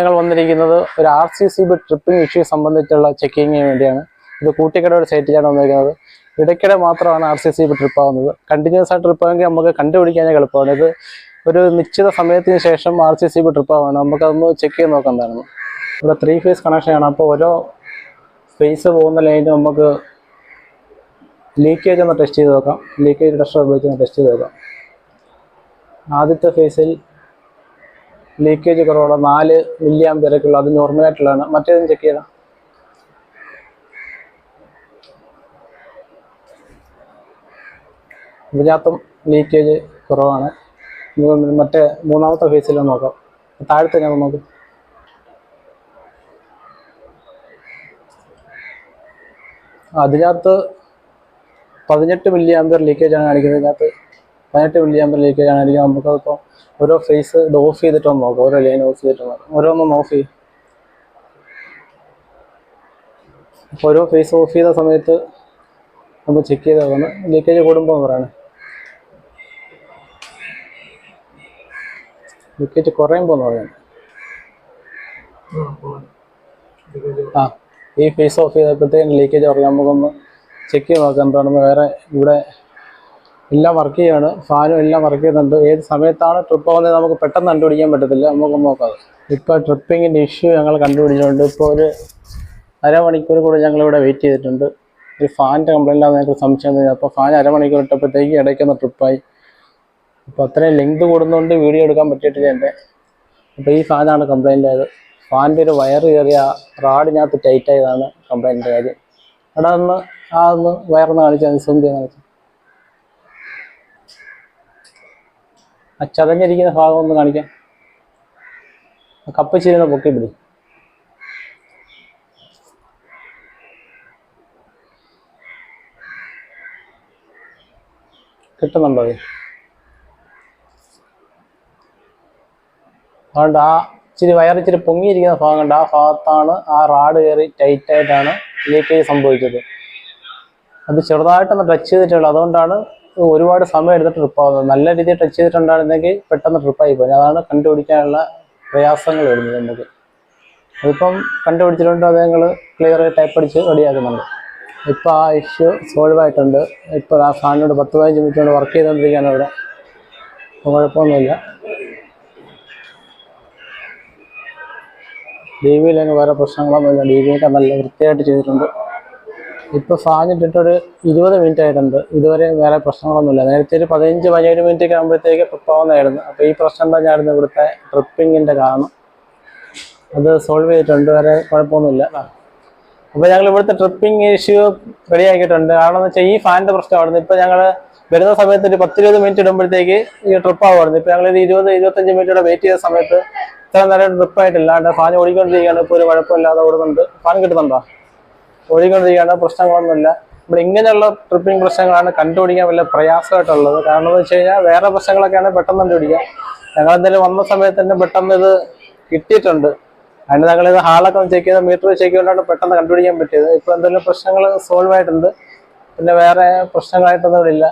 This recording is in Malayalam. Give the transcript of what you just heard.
ഞങ്ങൾ വന്നിരിക്കുന്നത് ഒരു R C C B tripping issue സംബന്ധിച്ചുള്ള ചെക്കിങ്ങിന് വേണ്ടിയാണ്. ഇത് കൂട്ടിക്കടയുടെ സൈറ്റിലാണ് വന്നിരിക്കുന്നത്. ഇടയ്ക്കിടെ മാത്രമാണ് R C C B trip ആവുന്നത്. കണ്ടിന്യൂസ് ആയിട്ട് ട്രിപ്പ് നമുക്ക് കണ്ടുപിടിക്കാനേ എളുപ്പമാണ്. ഇത് ഒരു നിശ്ചിത സമയത്തിന് ശേഷം R C C B trip ആവുകയാണ്. നമുക്കതൊന്ന് ചെക്ക് ചെയ്ത് നോക്കാന്നായിരുന്നു ഇവിടെ ത്രീ ഫേസ് കണക്ഷനാണ് അപ്പോൾ ഓരോ ഫേസ് പോകുന്ന ലൈനും നമുക്ക് ലീക്കേജ് ഒന്ന് ടെസ്റ്റ് ചെയ്ത് നോക്കാം. ലീക്കേജ് ടെസ്റ്റർ ഉപയോഗിച്ച് ടെസ്റ്റ് ചെയ്ത് നോക്കാം. ആദ്യത്തെ ഫേസിൽ ലീക്കേജ് കുറവുള്ള നാല് മില്ലി തിരക്കുള്ള അത് നോർമലായിട്ടുള്ളതാണ് മറ്റേതും ചെക്ക് ചെയ്താ ഇതിനകത്തും ലീക്കേജ് കുറവാണ്. മറ്റേ മൂന്നാമത്തെ ഫേസിൽ നോക്കാം. താഴത്തെ ഞാൻ നോക്കും. അതിനകത്ത് പതിനെട്ട് മില്ലി ആംബിയർ ആണ് കാണിക്കുന്നത്. ഇതിനകത്ത് പതിനെട്ട് മില്ലി ആംപിയർ ലീക്കേജ് ഇപ്പോൾ കാണിക്കുന്നത് നമുക്കതിപ്പോൾ ഓരോ ഫേസ് ഇത് ഓഫ് ചെയ്തിട്ടൊന്ന് നോക്കാം. ഓരോ ലൈൻ ഓഫ് ചെയ്തിട്ടൊന്ന് നോക്കാം. ഓരോന്നും ഓഫ് ചെയ്യും. ഓരോ ഫേസ് ഓഫ് ചെയ്ത സമയത്ത് നമ്മൾ ചെക്ക് ചെയ്ത് നോക്കണം ലീക്കേജ് കൂടുമ്പോൾ പറയണേ. ലീക്കേജ് കുറയുമ്പോൾ പറയുന്നത് ആ ഈ ഫേസ് ഓഫ് ചെയ്തപ്പോഴത്തേക്കും ലീക്കേജ് കുറയും നമുക്കൊന്ന് ചെക്ക് ചെയ്ത് നോക്കാം എന്താണെന്ന്. വേറെ ഇവിടെ എല്ലാം വർക്ക് ചെയ്യാണ്. ഫാനും എല്ലാം വർക്ക് ചെയ്യുന്നുണ്ട് ഏത് സമയത്താണ് ട്രിപ്പ് ആവുന്നത് നമുക്ക് പെട്ടെന്ന് കണ്ടുപിടിക്കാൻ പറ്റത്തില്ല. നമുക്ക് നോക്കാം. ഇപ്പോൾ ട്രിപ്പിങ്ങിന്റെ ഇഷ്യൂ ഞങ്ങൾ കണ്ടുപിടിച്ചിട്ടുണ്ട്. ഇപ്പോൾ ഒരു അരമണിക്കൂർ കൂടെ ഞങ്ങളിവിടെ വെയിറ്റ് ചെയ്തിട്ടുണ്ട്. ഒരു ഫാനിന്റെ കംപ്ലൈന്റ് ആണെന്ന് ഞങ്ങൾക്ക് സംശയം തോന്നി അപ്പോൾ ഫാൻ അരമണിക്കൂർ ഇട്ടപ്പോഴത്തേക്ക് ഇടയ്ക്കൊന്ന് ട്രിപ്പായി അപ്പോൾ അത്രയും ലെങ്ത് കൂടുന്നതുകൊണ്ട് വീഡിയോ എടുക്കാൻ പറ്റിയിട്ടില്ല എന്റെ അപ്പോൾ ഈ ഫാനാണ് കംപ്ലൈന്റ് ആയത്. ഫാനിന്റെ ഒരു വയർ കയറിയ റാഡിനകത്ത് ടൈറ്റ് ആയതാണ് കാര്യം. അവിടെ ഒന്ന് ആ ഒന്ന് വയറൊന്ന് കാണിച്ചാൽ സൂം ചെയ്യാൻ കാണിച്ചു. ആ ചതഞ്ഞിരിക്കുന്ന ഭാഗം ഒന്ന് കാണിക്കാം. കപ്പ് ചെയ്യുന്ന പൊക്കി പിടി. കിട്ടുന്നുണ്ടോ അത്? അതുകൊണ്ട് ആ ഇച്ചിരി വയറിച്ചിരി പൊങ്ങിയിരിക്കുന്ന ഭാഗം കണ്ട് ആ ഭാഗത്താണ് ആ റാഡ് കയറി ടൈറ്റായിട്ടാണ് ലീക്കേജ് സംഭവിച്ചത്. അത് ചെറുതായിട്ടൊന്ന് ടച്ച് ചെയ്തിട്ടുള്ളൂ അതുകൊണ്ടാണ് ഒരുപാട് സമയം എടുത്ത് ട്രിപ്പ് ആവുന്നത് നല്ല രീതിയിൽ ടച്ച് ചെയ്തിട്ടുണ്ടായിരുന്നെങ്കിൽ പെട്ടെന്ന് ട്രിപ്പായി പോയി. അതാണ് കണ്ടുപിടിക്കാനുള്ള പ്രയാസങ്ങൾ വരുന്നത് നമുക്ക്. അതിപ്പം കണ്ടുപിടിച്ചിട്ടുണ്ട് അത് ഞങ്ങൾ ക്ലിയർ ടൈപ്പ് അടിച്ച് റെഡിയാക്കുന്നുണ്ട്. ഇപ്പോൾ ആ ഇഷ്യൂ സോൾവ് ആയിട്ടുണ്ട്. ഇപ്പോൾ ആ ഫാനിനോട് പത്ത് പതിനഞ്ച് മിനിറ്റ് കൊണ്ട് വർക്ക് ചെയ്തുകൊണ്ടിരിക്കുകയാണ് ഇവിടെ അപ്പോൾ കുഴപ്പമൊന്നുമില്ല. ഡി വിയിലങ്ങ് വേറെ പ്രശ്നങ്ങളൊന്നുമില്ല. ഡി വിയൊക്കെ നല്ല വൃത്തിയായിട്ട് ചെയ്തിട്ടുണ്ട്. ഇപ്പോൾ ഫാൻ ഇട്ടിട്ടൊരു ഇരുപത് മിനിറ്റ് ആയിട്ടുണ്ട്. ഇതുവരെ വേറെ പ്രശ്നങ്ങളൊന്നുമില്ല. നേരത്തെ ഒരു പതിനഞ്ച് പതിനേഴ് മിനിറ്റ് ഒക്കെ ആകുമ്പോഴത്തേക്ക് പോകുന്നതായിരുന്നു അപ്പൊ അപ്പോൾ ഈ പ്രശ്നം തന്നെയായിരുന്നു ഇവിടുത്തെ ട്രിപ്പിങ്ങിന്റെ കാരണം. അത് സോൾവ് ചെയ്തിട്ടുണ്ട്. വരെ കുഴപ്പമൊന്നുമില്ല. അപ്പോൾ ഞങ്ങൾ ഇവിടുത്തെ ട്രിപ്പിംഗ് ഇഷ്യൂ റെഡി ആക്കിയിട്ടുണ്ട് കാരണം എന്ന് വെച്ചാൽ ഈ ഫാനിന്റെ പ്രശ്നമായിരുന്നു. ഇപ്പോൾ ഞങ്ങൾ വരുന്ന സമയത്ത് ഒരു പത്തിരുപത് മിനിറ്റ് ഇടുമ്പോഴത്തേക്ക് ഈ ട്രിപ്പ് ആവുമായിരുന്നു. ഇപ്പോൾ ഞങ്ങൾ ഒരു ഇരുപത് ഇരുപത്തഞ്ച് മിനിറ്റ് ഇവിടെ വെയിറ്റ് ചെയ്ത സമയത്ത് ഇത്ര നേരം ട്രിപ്പ് ആയിട്ടില്ല. അല്ലാണ്ട് ഫാൻ ഓടിക്കൊണ്ടിരിക്കുകയാണ്. ഇപ്പോൾ ഒരു കുഴപ്പമില്ലാതെ ഓടുന്നുണ്ട്. ഫാൻ കിട്ടുന്നുണ്ടോ? ഓടിക്കൊണ്ടിരിക്കുകയാണ് പ്രശ്നങ്ങളൊന്നുമില്ല. നമ്മൾ ഇങ്ങനെയുള്ള ട്രിപ്പിംഗ് പ്രശ്നങ്ങളാണ് കണ്ടുപിടിക്കാൻ വലിയ പ്രയാസമായിട്ടുള്ളത്. കാരണം എന്ന് വെച്ച് കഴിഞ്ഞാൽ വേറെ പ്രശ്നങ്ങളൊക്കെയാണ് പെട്ടെന്ന് കണ്ടുപിടിക്കുക. ഞങ്ങൾ എന്തായാലും വന്ന സമയത്ത് തന്നെ പെട്ടെന്ന് ഇത് കിട്ടിയിട്ടുണ്ട്. അതിന് ഞങ്ങൾ ഇത് ഹാളൊക്കെ ചെക്ക് ചെയ്ത് മീറ്റർ ചെക്ക് ചെയ്തുകൊണ്ടാണ് പെട്ടെന്ന് കണ്ടുപിടിക്കാൻ പറ്റിയത്. ഇപ്പോൾ എന്തെങ്കിലും പ്രശ്നങ്ങൾ സോൾവ് ആയിട്ടുണ്ട്. പിന്നെ വേറെ പ്രശ്നങ്ങളായിട്ടൊന്നും ഇല്ല.